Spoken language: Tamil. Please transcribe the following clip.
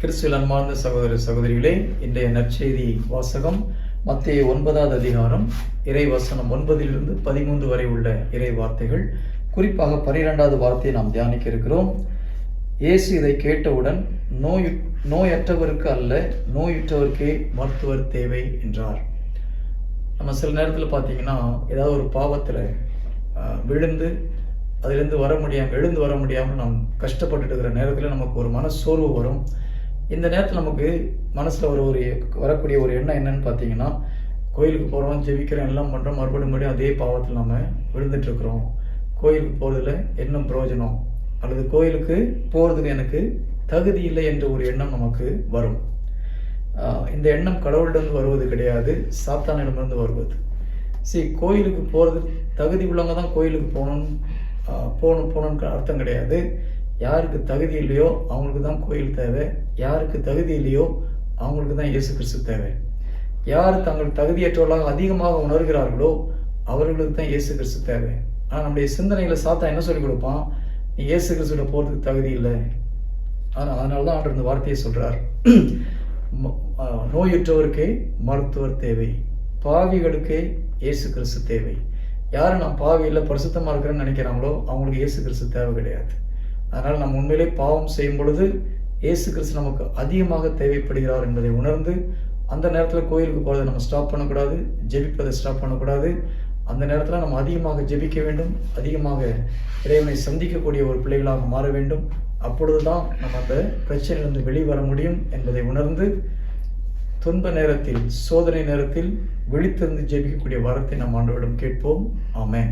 கிறிஸ்துவில் அன்பார்ந்த சகோதர சகோதரிகளே இன்றைய நற்செய்தி வாசகம் மத்திய ஒன்பதாவது அதிகாரம் இறை வசனம் ஒன்பதிலிருந்து பதிமூன்று வரை உள்ள இறை வார்த்தைகள். குறிப்பாக பனிரெண்டாவது வார்த்தையை நாம் தியானிக்க இருக்கிறோம். இயேசு இதை கேட்டவுடன் நோய் நோயற்றவருக்கு அல்ல நோயுற்றவருக்கே மருத்துவர் தேவை என்றார். நம்ம சில நேரத்தில் பார்த்தீங்கன்னா ஏதாவது ஒரு பாவத்தில் விழுந்து அதுலேருந்து வர முடியாமல் எழுந்து வர முடியாமல் நாம் கஷ்டப்பட்டுட்டு இருக்கிற நேரத்தில் நமக்கு ஒரு மன சோர்வு வரும். இந்த நேரத்தில் நமக்கு மனசில் ஒரு ஒரு வரக்கூடிய ஒரு எண்ணம் என்னன்னு பார்த்தீங்கன்னா கோயிலுக்கு போகிறோம் ஜெபிக்கிறோம் எல்லாம் பண்ணுறோம் மறுபடியும் மறுபடியும் அதே பாவத்தில் நம்ம விழுந்துட்டுருக்குறோம் கோயிலுக்கு போகிறதுல என்ன பிரயோஜனம்? அல்லது கோயிலுக்கு போகிறதுக்கு எனக்கு தகுதி இல்லை என்ற ஒரு எண்ணம் நமக்கு வரும். இந்த எண்ணம் கடவுளிடம் வருவது கிடையாது சாத்தானிடமிருந்து வருவது. சரி கோயிலுக்கு போகிறது தகுதி உள்ளவங்க தான் கோயிலுக்கு போகணும் போகணும் போகணுன்னு அர்த்தம் கிடையாது. யாருக்கு தகுதி இல்லையோ அவங்களுக்கு தான் கோயில் தேவை. யாருக்கு தகுதி இல்லையோ அவங்களுக்கு தான் இயேசு கிறிஸ்து தேவை. யார் தங்கள் தகுதியற்றவர்களாக அதிகமாக உணர்கிறார்களோ அவர்களுக்கு தான் இயேசு கிறிஸ்து தேவை. ஆனால் நம்முடைய சிந்தனைகளை சாத்தா என்ன சொல்லிக் கொடுப்பான்? நீ இயேசு கிறிஸ்துவிட போகிறதுக்கு தகுதி இல்லை. ஆனால் அதனால தான் அவர் இந்த வார்த்தையை சொல்கிறார் நோயுற்றவருக்கு மருத்துவர் தேவை. பாவிகளுக்கு இயேசு கிறிஸ்து தேவை. யார் நான் பாவியில் பரிசுத்தமாக இருக்கிறேன்னு நினைக்கிறாங்களோ அவங்களுக்கு இயேசு கிறிஸ்து தேவை கிடையாது. அதனால் நம்ம உண்மையிலே பாவம் செய்யும் பொழுது இயேசு கிறிஸ்து நமக்கு அதிகமாக தேவைப்படுகிறார் என்பதை உணர்ந்து அந்த நேரத்தில் கோயிலுக்கு போகிறத நம்ம ஸ்டாப் பண்ணக்கூடாது ஜெபிப்பதை ஸ்டாப் பண்ணக்கூடாது. அந்த நேரத்தில் நம்ம அதிகமாக ஜெபிக்க வேண்டும். அதிகமாக இறைவனை சந்திக்கக்கூடிய ஒரு பிள்ளைகளாக மாற வேண்டும். அப்பொழுது தான் நம்ம அந்த பிரச்சனையிலிருந்து வெளிவர முடியும் என்பதை உணர்ந்து துன்ப நேரத்தில் சோதனை நேரத்தில் விழித்திருந்து ஜெபிக்கக்கூடிய வரத்தை நம் ஆண்டவரிடம் கேட்போம். ஆமேன்.